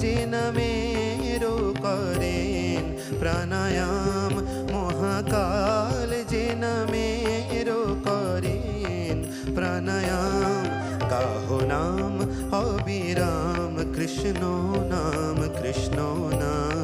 যে নামেরও করেন প্রাণায়াম মহাকাল যে নামেরও করেন প্রাণায়াম গাহো নাম অবিরাম কৃষ্ণ নাম কৃষ্ণ নাম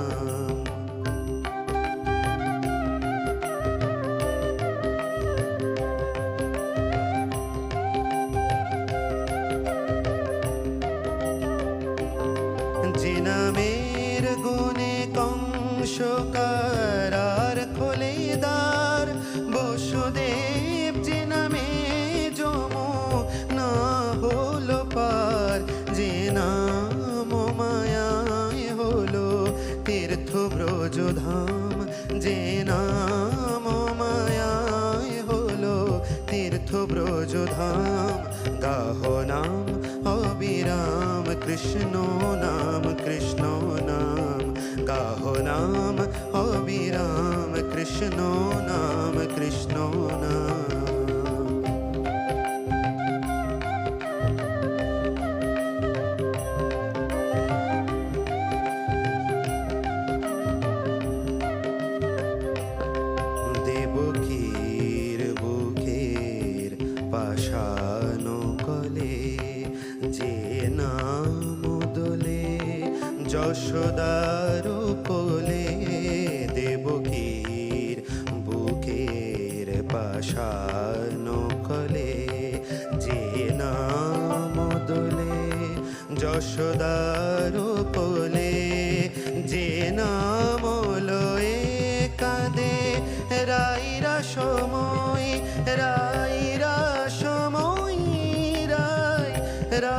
ব্রজধাম গাহ নাম অবিরাম কৃষ্ণ নাম কৃষ্ণ নাম গাহ নাম অবিরাম কৃষ্ণ নাম কৃষ্ণ নাম যশোদার কোলে যে নাম লয়ে কাঁদে। রাইরা সময় রাইরা সময় রায় রা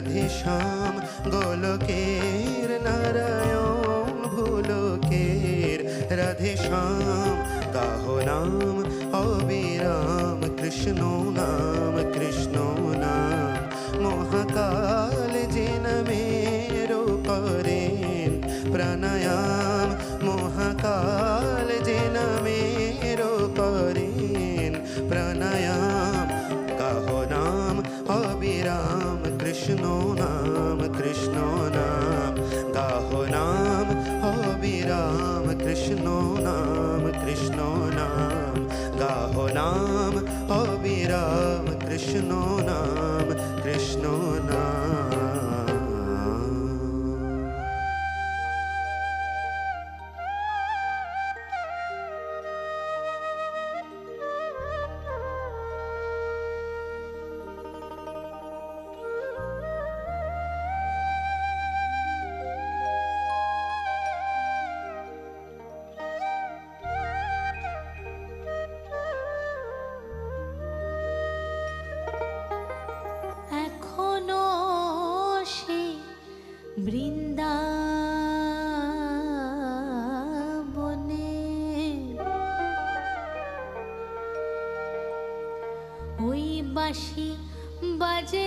রাধেশ্যাম গোলকের নারায়ণ, ভুলকের রাধেশ্যাম কাহ নাম অবিরাম, কৃষ্ণ নাম কৃষ্ণ নাম। মহাকাল যে করেন প্রাণায়াম বৃন্দাবনে ওই বাসি বাজে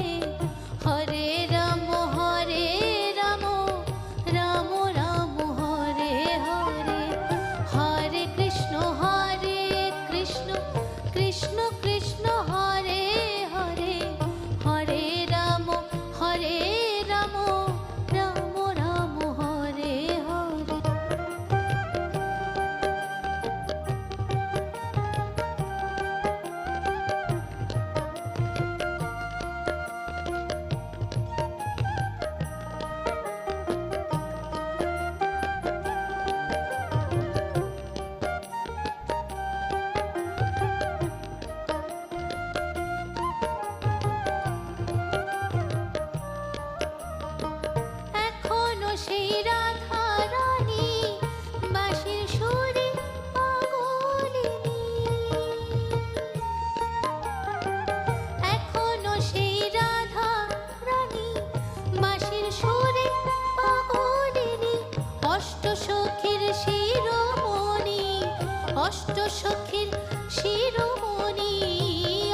সখীর শিরোমণি,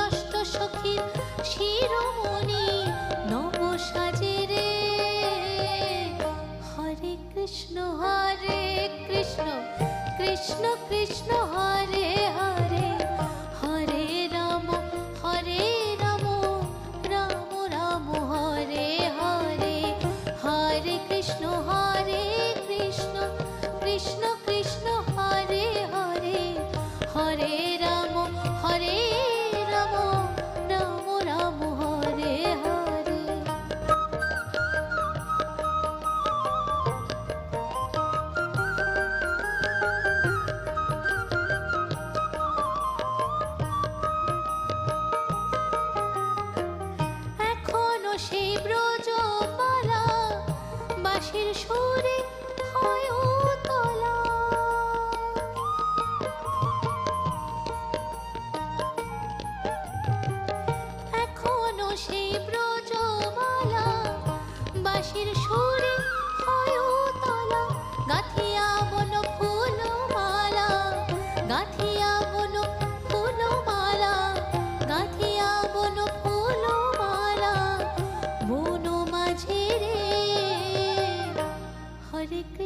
অষ্ট সখীর শিরোমণি, নব সাজে রে। হরে কৃষ্ণ হরে কৃষ্ণ কৃষ্ণ কৃষ্ণ, হরে হরে। সেই বাসের সুরে হয়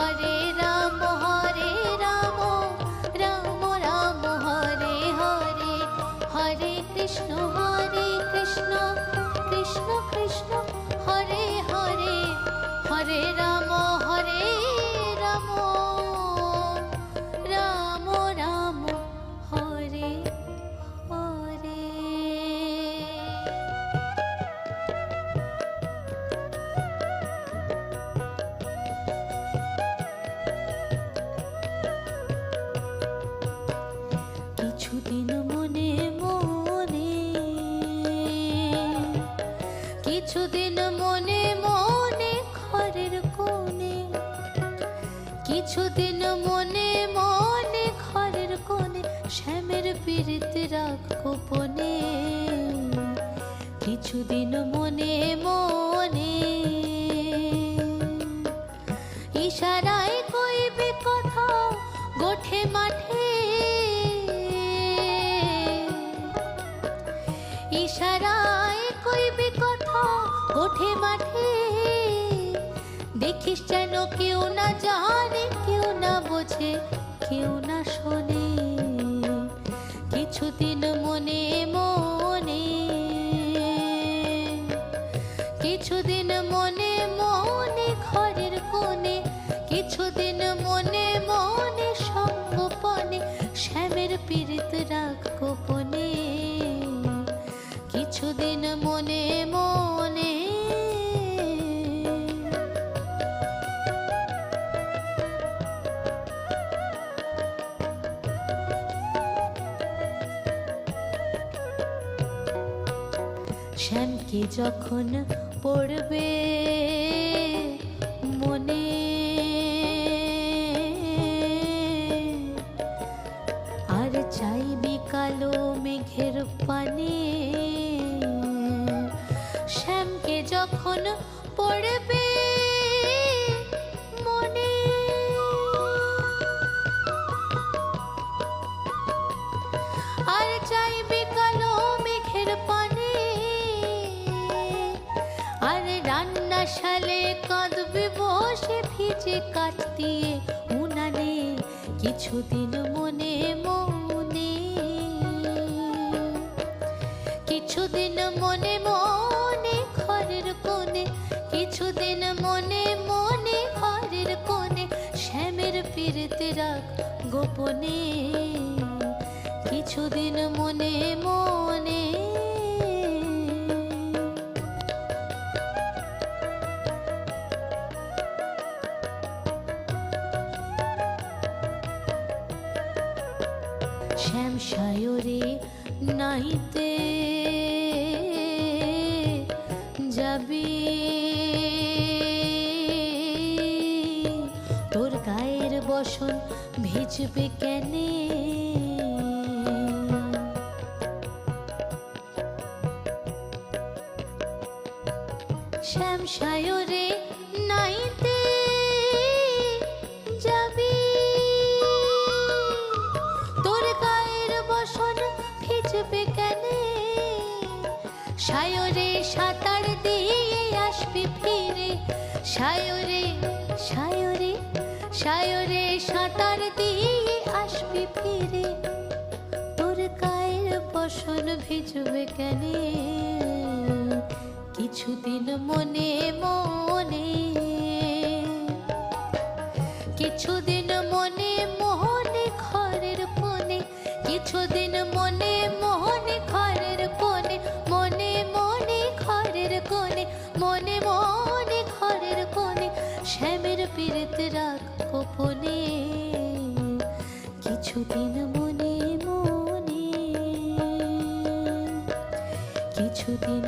হরে রাম কিছুদিন মনে মনে ঘরের কোণে, কিছুদিন মনে মনে ঘরের কোণে, শ্যামের পীড়িত রাখ গোপনে। কিছুদিন মনে মনে ইশারায় কইবে কথা, গোঠে মাঠে দেখিস যেন কেউ না জানে কেউ না বোঝে কেউ না শোনে। কিছুদিন মনে যখন পড়বে মনে। আর চাইবি কালো মেঘের পানে। শ্যামকে যখন পড়বে রান্না শালে কাঁদবি বসে ভিজে কাঠ দিয়ে উনানে। কিছুদিন মনে মনে, কিছুদিন মনে মনে ঘরের কোণে, কিছুদিন মনে মনে ঘরের কোণে, শ্যামের পিড়িতে রাখ গোপনে। কিছুদিন মনে মনে সায়রে নাইতে যাবি। তোর গায়ের বসন ভিজবে কেনে? শ্যাম সায়রে সায়রে সাঁতার দিয়ে আসবি ফিরে। তোর গায়ের বসন ভিজবে কেনে? কিছুদিন মনে মনে, কিছুদিন মনে মোহনে ঘরের কোণে, কিছুদিন মনে মোহনে ঘরের কোণে, মনে মনে ঘরের কোণে, মনে মনে ঘরের কোণে, শ্যামের পীড়িত রাখ কিছুদিন মনে মনে কিছুদিন